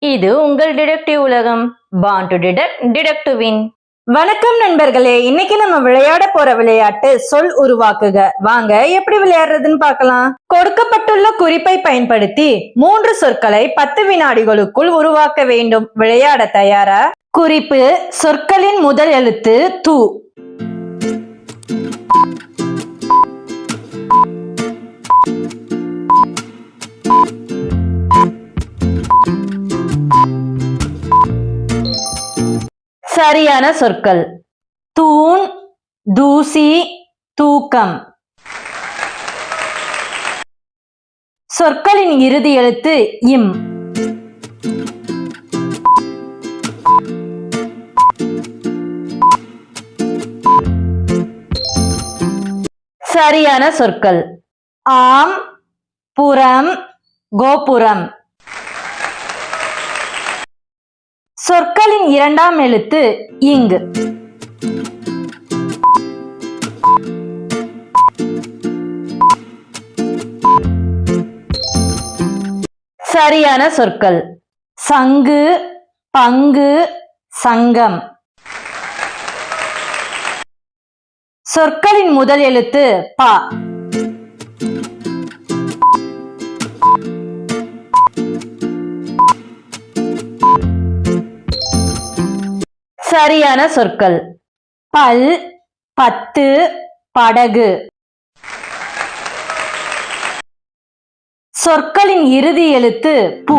இது உங்கள் டிடெக்டிவ் உலகம். பாண்ட் டு டிடெக்ட் டிடெக்டிவின் வின் வணக்கம் நண்பர்களே இன்னைக்கு நம்ம விளையாட போற விளையாட்டு சொல் உருவாக்குக. வாங்க எப்படி விளையாடுறதுன்னு பார்க்கலாம். கொடுக்கப்பட்டுள்ள குறிப்பை பயன்படுத்தி மூன்று சொற்களை பத்து வினாடிகளுக்குள் உருவாக்க வேண்டும். விளையாட தயாரா? குறிப்பு சொற்களின் முதல் எழுத்து தூ. சரியான சொற்கள். தூண் தூசி தூக்கம். சொற்களின் இறுதி எழுத்து இம். சரியான சொற்கள். ஆம் புறம் கோபுரம். சொற்களின் இரண்டாம் எழுத்து இங்கு. சரியான சொற்கள். சங்கு பங்கு சங்கம். சொற்களின் முதல் எழுத்து பா. சரியான சொற்கள். பல் பத்து படகு. சொற்களின் இறுதி எழுத்து பூ.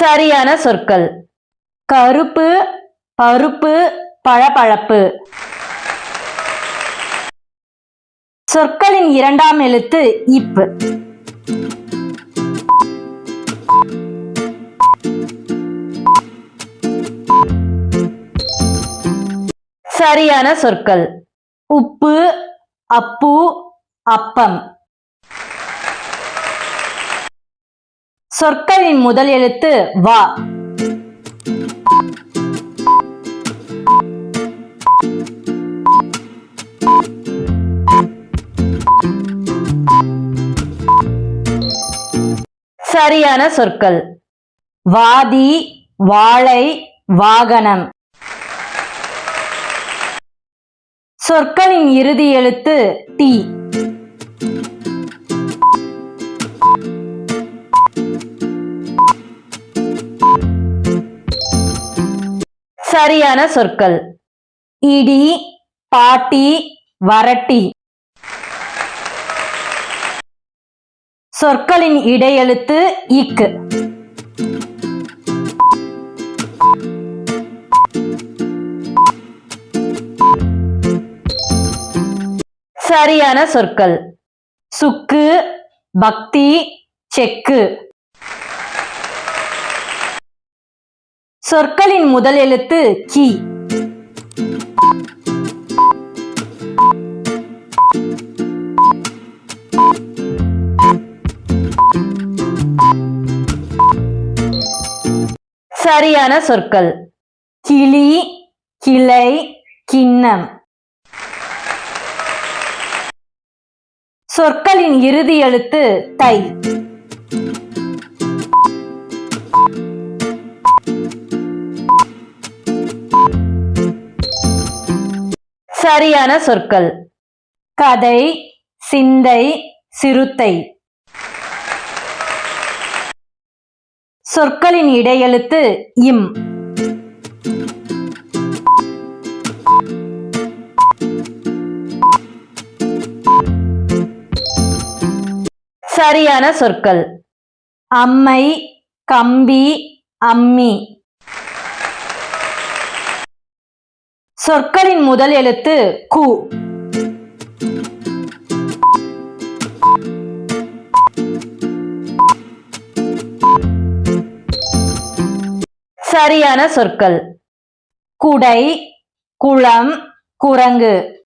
சரியான சொற்கள். கருப்பு பருப்பு பழபழப்பு சொற்களின் இரண்டாம் எழுத்து இப்பு. சரியான சொற்கள். உப்பு அப்பு அப்பம். சொற்களின் முதல் எழுத்து வா. சரியான சொற்கள். வாதி வாழை வாகனம். சொற்களின் இறுதி எழுத்து டி. சரியான சொற்கள். இடி பாட்டி வரட்டி. சொற்களின் இடையெழுத்து இக்கு. சரியான சொற்கள். சுக்கு பக்தி செக்கு. சொற்களின் முதல் எழுத்து கி. சரியான சொற்கள். கிளி கிளை கிண்ணம். சொற்களின் இறுதி எழுத்து தை. சரியான சொற்கள். கதை சிந்தை சிறுத்தை. சொற்களின் இடையெழுத்து இம். சரியான சொற்கள். அம்மை கம்பி அம்மி. சொற்களின் முதல் எழுத்து கு. சரியான சொற்கள். குடை குளம் குரங்கு.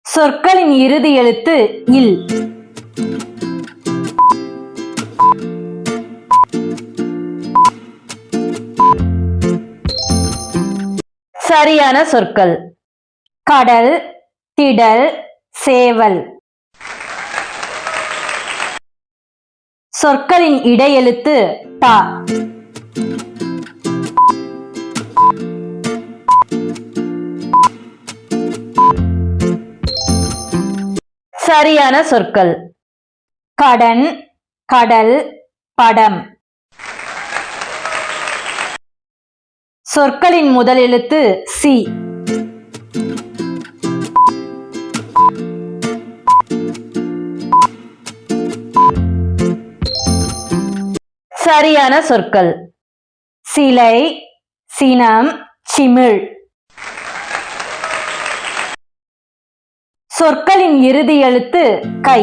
சொற்களின் இறுதி எழுத்து இல். சரியான சொற்கள். கடல் திடல் சேவல். சொற்களின் இடையெழுத்து தா சரியான சொற்கள். கடன் கடல் படம். சொற்களின் முதல் எழுத்து சி. சரியான சொற்கள். சிலை சினம் சிமிழ். சொற்களின் இறுதி எழுத்து கை.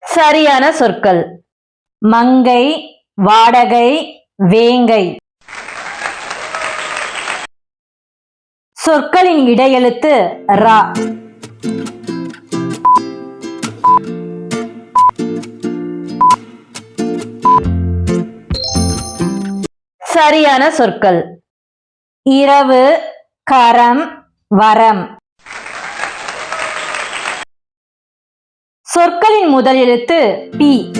சரியான சொற்கள். மங்கை வாடகை வேங்கை. சொற்களின் இடையெழுத்து ரா. சரியான சொற்கள். இரவு கரம் வரம். சொற்களின் முதல் எழுத்து பி.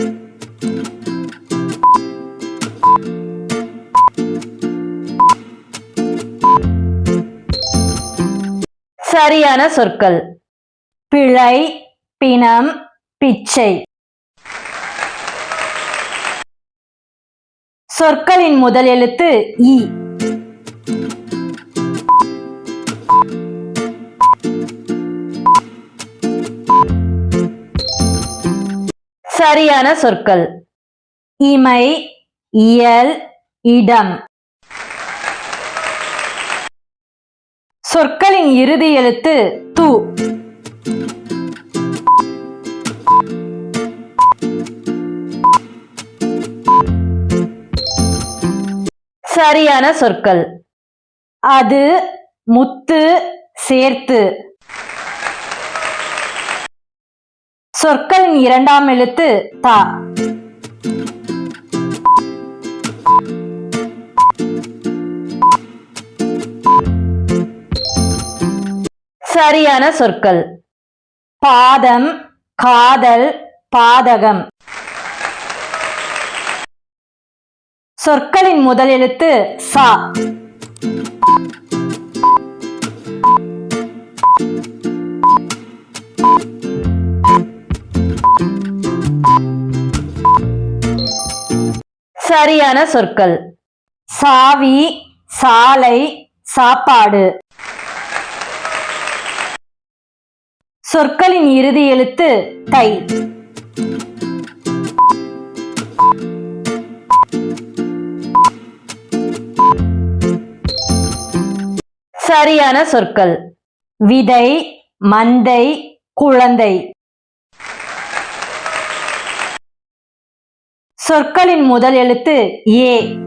சரியான சொற்கள். பிழை பிணம் பிச்சை. சொற்களின் முதல் எழுத்து இ. சரியான சொற்கள். இமை இயல் இடம். சொற்களின் இறுதி எழுத்து து. சரியான சொற்கள். அது முத்து சேர்த்து. சொற்களின் இரண்டாம் எழுத்து தா. சரியான சொற்கள். பாதம் காதல் பாதகம். சொற்களின் முதல் எழுத்து சா. சரியான சொற்கள். சாவி சாலை சாப்பாடு. சொற்களின் இறுதி எழுத்து தை. சரியான சொற்கள். விதை மந்தை குழந்தை. சொற்களின் முதல் எழுத்து ஏ.